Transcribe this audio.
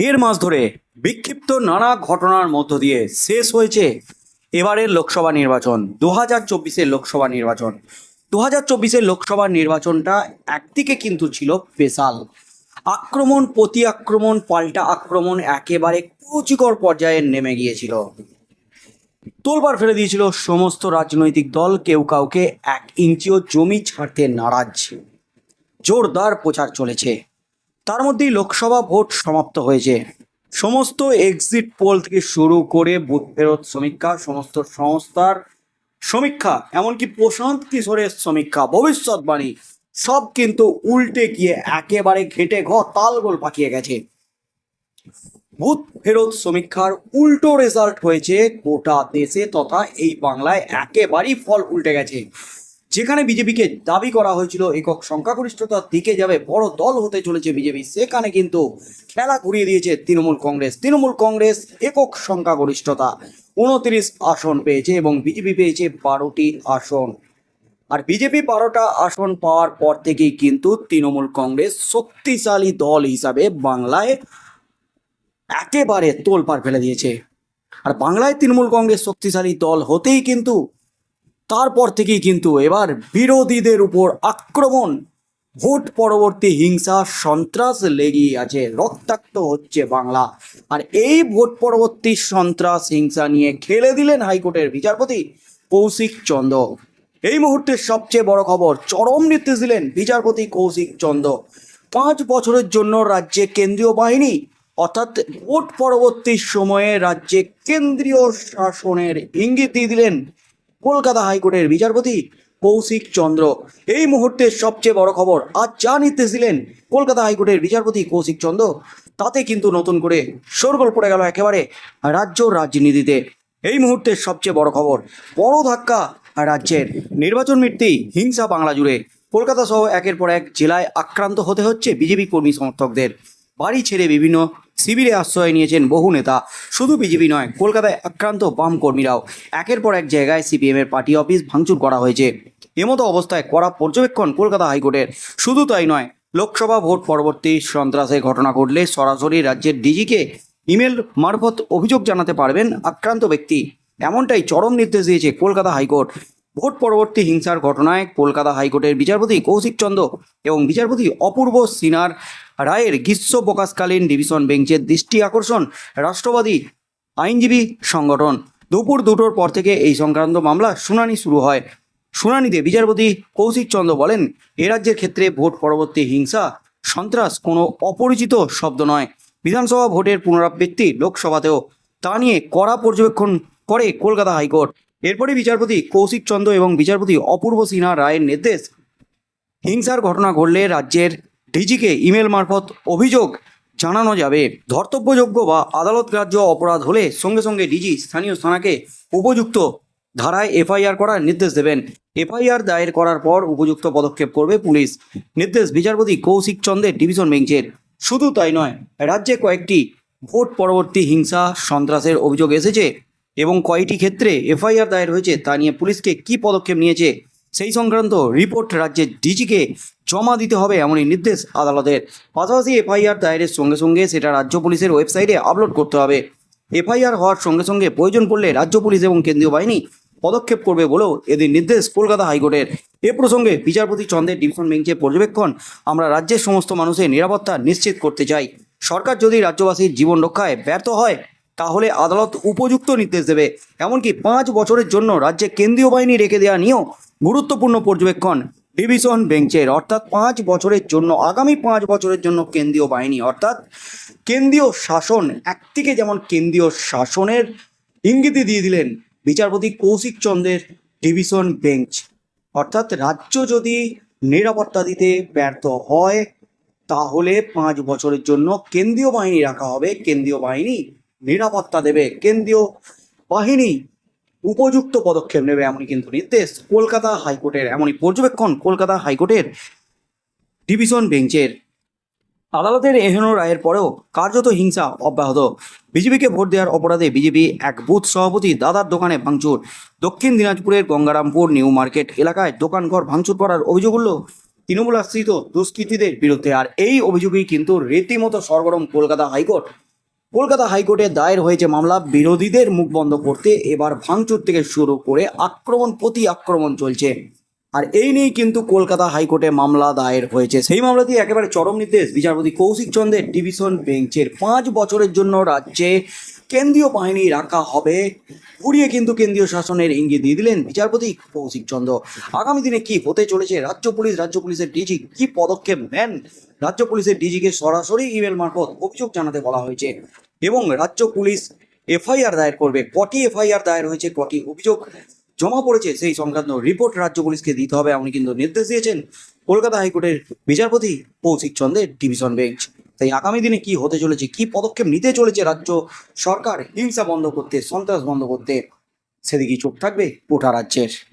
দেড় মাস ধরে বিক্ষিপ্ত নানা ঘটনার মধ্য দিয়ে শেষ হয়েছে এবারের লোকসভা নির্বাচন দু হাজার চব্বিশের লোকসভা নির্বাচন। দু হাজার চব্বিশের লোকসভা নির্বাচনটা একদিকে কিন্তু ছিল স্পেশাল। আক্রমণ প্রতি আক্রমণ পাল্টা আক্রমণ একেবারে কুচিকর পর্যায়ে নেমে গিয়েছিল। তোলবার ফেলে দিয়েছিল সমস্ত রাজনৈতিক দল, কেউ কাউকে এক ইঞ্চিও জমি ছাড়তে নারাজ। জোরদার প্রচার চলেছে। তার মধ্যেই লোকসভা ভোট সমাপ্ত হয়েছে। সমস্ত এক্সিট পোল থেকে শুরু করে বুথ ফেরত সমীক্ষা, সমস্ত সংস্থার সমীক্ষা, এমনকি প্রশান্ত কিশোরের সমীক্ষা, ভবিষ্যৎবাণী, সব কিন্তু উল্টে গিয়ে একেবারে ঘেটে ঘ তালগোল পাকিয়ে গেছে। বুথ ফেরত সমীক্ষার উল্টো রেজাল্ট হয়েছে গোটা দেশে তথা এই বাংলায় একেবারেই ফল উল্টে গেছে। যেখানে বিজেপিকে দাবি করা হয়েছিল একক সংখ্যাগরিষ্ঠতার দিকে যাবে, বড় দল হতে চলেছে বিজেপি। সেখানে কিন্তু খেলা ঘুরিয়ে দিয়েছে তৃণমূল কংগ্রেস। তৃণমূল কংগ্রেস একক সংখ্যাগরিষ্ঠতা। উনত্রিশ আসন পেয়েছে এবং বিজেপি পেয়েছে বারোটি আসন। আর বিজেপি বারোটা আসন পাওয়ার পর থেকেই কিন্তু তৃণমূল কংগ্রেস শক্তিশালী দল হিসাবে বাংলায় একেবারে তোলপাড় ফেলে দিয়েছে। আর বাংলায় তৃণমূল কংগ্রেস শক্তিশালী দল হতেই কিন্তু তারপর থেকেই কিন্তু এবার বিরোধীদের উপর আক্রমণ। ভোট পরবর্তী হিংসা, সন্ত্রাস লেগেই আছে, রক্তাক্ত হচ্ছে বাংলা। আর এই ভোট পরবর্তী সন্ত্রাস, হিংসা নিয়ে খেলে দিলেন হাইকোর্টের বিচারপতি কৌশিক চন্দ্র এই মুহূর্তের সবচেয়ে বড় খবর, চরম নির্দেশ দিলেন বিচারপতি কৌশিক চন্দ্র পাঁচ বছরের জন্য রাজ্যে কেন্দ্রীয় বাহিনী, অর্থাৎ ভোট পরবর্তী সময়ে রাজ্যে কেন্দ্রীয় শাসনের ইঙ্গিত দিয়ে দিলেন কলকাতা হাইকোর্টের বিচারপতি কৌশিক চন্দ্র। এই মুহূর্তের সবচেয়ে বড় খবর, আজ যা নির্দেশ দিলেন কলকাতা হাইকোর্টের বিচারপতি কৌশিক চন্দ্র, তাতে কিন্তু নতুন করে শোরগোল পড়ে গেল একেবারে রাজ্য রাজনীতিতে। এই মুহূর্তের সবচেয়ে বড় খবর, বড় ধাক্কা রাজ্যের। নির্বাচন মিটতেই হিংসা বাংলা জুড়ে। কলকাতা সহ একের পর এক জেলায় আক্রান্ত হতে হচ্ছে বিজেপি কর্মী সমর্থকদের। বাড়ি ছেড়ে বিভিন্ন শিবিরে আশ্রয় নিয়েছেন বহু নেতা। শুধু বিজেপি নয়, কলকাতায় আক্রান্ত বাম কর্মীরাও। একের পর এক জায়গায় সিপিএমের পার্টি অফিস ভাঙচুর করা হয়েছে। এমতো অবস্থায় করা পর্যবেক্ষণ কলকাতা হাইকোর্টের। শুধু তাই নয়, লোকসভা ভোট পরবর্তী সন্ত্রাসের ঘটনা ঘটলে সরাসরি রাজ্যের ডিজিকে ইমেল মারফত অভিযোগ জানাতে পারবেন আক্রান্ত ব্যক্তি। এমনটাই চরম নির্দেশ দিয়েছে কলকাতা হাইকোর্ট। ভোট পরবর্তী হিংসার ঘটনায় কলকাতা হাইকোর্টের বিচারপতি কৌশিক চন্দ্র এবং বিচারপতি অপূর্ব সিনার রায়ের গ্রীষ্ম প্রকাশকালীন ডিভিশন বেঞ্চের দৃষ্টি আকর্ষণ রাষ্ট্রবাদী আইনজীবী সংগঠন। দুপুর দুটোর পর থেকে এই সংক্রান্ত মামলা শুনানি শুরু হয়। শুনানিতে বিচারপতি কৌশিক চন্দ্র বলেন, এ রাজ্যের ক্ষেত্রে ভোট পরবর্তী হিংসা, সন্ত্রাস কোনো অপরিচিত শব্দ নয়। বিধানসভা ভোটের পুনরাবৃত্তি লোকসভাতেও। তা নিয়ে কড়া পর্যবেক্ষণ করে কলকাতা হাইকোর্ট। এরপরে বিচারপতি কৌশিক চন্দ্র এবং বিচারপতি অপূর্ব সিনহা রায়ের নির্দেশ, হিংসার ঘটনা ঘটলে রাজ্যের ডিজিকে ইমেল মারফত অভিযোগ জানানো যাবে। ধর্তব্যযোগ্য বা আদালত গ্রাহ্য অপরাধ হলে সঙ্গে সঙ্গে ডিজি স্থানীয় থানাকে উপযুক্ত ধারায় এফআইআর করার নির্দেশ দেবেন। এফআইআর দায়ের করার পর উপযুক্ত পদক্ষেপ করবে পুলিশ। নির্দেশ বিচারপতি কৌশিক চন্দ্রের ডিভিশন বেঞ্চের। শুধু তাই নয়, রাজ্যে কয়েকটি ভোট পরবর্তী হিংসা, সন্ত্রাসের অভিযোগ এসেছে। এবং কয়টি ক্ষেত্রে এফআইআর দায়ের হয়েছে তা নিয়ে পুলিশকে কি পদক্ষেপ নিয়েছে সেই সংক্রান্ত রিপোর্ট রাজ্যের ডিজিকে জমা দিতে হবে এমনই নির্দেশ আদালতের। পাশাপাশি এফআইআর দায়েরের সঙ্গে সঙ্গে সেটা রাজ্য পুলিশের ওয়েবসাইটে আপলোড করতে হবে। এফআইআর হওয়ার সঙ্গে সঙ্গে প্রয়োজন পড়লে রাজ্য পুলিশ এবং কেন্দ্রীয় বাহিনী পদক্ষেপ করবে বলেও এদিন নির্দেশ কলকাতা হাইকোর্টের। এ প্রসঙ্গে বিচারপতি চন্দ্রের ডিভিশন বেঞ্চে পর্যবেক্ষণ আমরা রাজ্যের সমস্ত মানুষের নিরাপত্তা নিশ্চিত করতে চাই। সরকার যদি রাজ্যবাসীর জীবন রক্ষায় ব্যর্থ হয় তাহলে আদালত উপযুক্ত নির্দেশ দেবে। এমনকি পাঁচ বছরের জন্য রাজ্যে কেন্দ্রীয় বাহিনী রেখে দেওয়া নিয়েও গুরুত্বপূর্ণ পর্যবেক্ষণ। ডিভিশন বেঞ্চের অর্থাৎ পাঁচ বছরের জন্য, আগামী পাঁচ বছরের জন্য কেন্দ্রীয় বাহিনী, অর্থাৎ কেন্দ্রীয় শাসন, একদিকে যেমন কেন্দ্রীয় শাসনের ইঙ্গিতই দিয়ে দিলেন বিচারপতি কৌশিক চন্দ্রের ডিভিশন বেঞ্চ। অর্থাৎ রাজ্য যদি নিরাপত্তা দিতে ব্যর্থ হয়, তাহলে পাঁচ বছরের জন্য কেন্দ্রীয় বাহিনী রাখা হবে। কেন্দ্রীয় বাহিনী নিরাপত্তা দেবে। কেন্দ্রীয় বাহিনী উপযুক্ত পদক্ষেপ নেবে এমনই কিন্তু নির্দেশ কলকাতা হাইকোর্টের। এমনই পর্যবেক্ষণ কলকাতা হাইকোর্টের ডিভিশন বেঞ্চের। আদালতের এহেন রায়ের পরেও কার্যত হিংসা অব্যাহত। বিজেপিকে ভোট দেওয়ার অপরাধে বিজেপি এক বুথ সভাপতি দাদার দোকানে ভাঙচুর। দক্ষিণ দিনাজপুরের গঙ্গারামপুর নিউ মার্কেট এলাকায় দোকানঘর ভাঙচুর করার অভিযোগ উঠল তৃণমূল আশ্রিত দুষ্কৃতীদের বিরুদ্ধে। আর এই অভিযোগেই কিন্তু রীতিমতো সরগরম কলকাতা হাইকোর্ট কলকাতা হাইকোর্টে দায়ের হয়েছে মামলা। বিরোধীদের মুখ বন্ধ করতে এবার ভাঙচুর থেকে শুরু করে আক্রমণ, প্রতি আক্রমণ চলছে। আর এই নিয়েই কিন্তু কলকাতা হাইকোর্টে মামলা দায়ের হয়েছে। সেই মামলাটি একেবারে চরম নির্দেশ। বিচারপতি কৌশিক চন্দ্রের ডিভিশন বেঞ্চের পাঁচ বছরের জন্য রাজ্যে কেন্দ্রীয় বাহিনী রাখা হবে। ঘুরিয়ে কিন্তু কেন্দ্রীয় শাসনের ইঙ্গিত দিয়ে দিলেন বিচারপতি কৌশিক চন্দ্র। আগামী দিনে কি হতে চলেছে? রাজ্য পুলিশ, রাজ্য পুলিশের ডিজি কি পদক্ষেপ নেন? রাজ্য পুলিশের ডিজিকে সরাসরি ইমেল মারফত অভিযোগ জানাতে বলা হয়েছে এবং রাজ্য পুলিশ এফআইআর দায়ের করবে। কটি এফআইআর দায়ের হয়েছে, কটি অভিযোগ জমা পড়েছে, সেই সংক্রান্ত রিপোর্ট রাজ্য পুলিশকে দিতে হবে এমন কিন্তু নির্দেশ দিয়েছেন কলকাতা হাইকোর্টের বিচারপতি কৌশিক চন্দ্রের ডিভিশন বেঞ্চ। তাই আগামী দিনে কি হতে চলেছে, কি পদক্ষেপ নিতে চলেছে রাজ্য সরকার? হিংসা বন্ধ করতে, সন্ত্রাস বন্ধ করতে, সেদিকেই চোখ থাকবে গোটা রাজ্যের।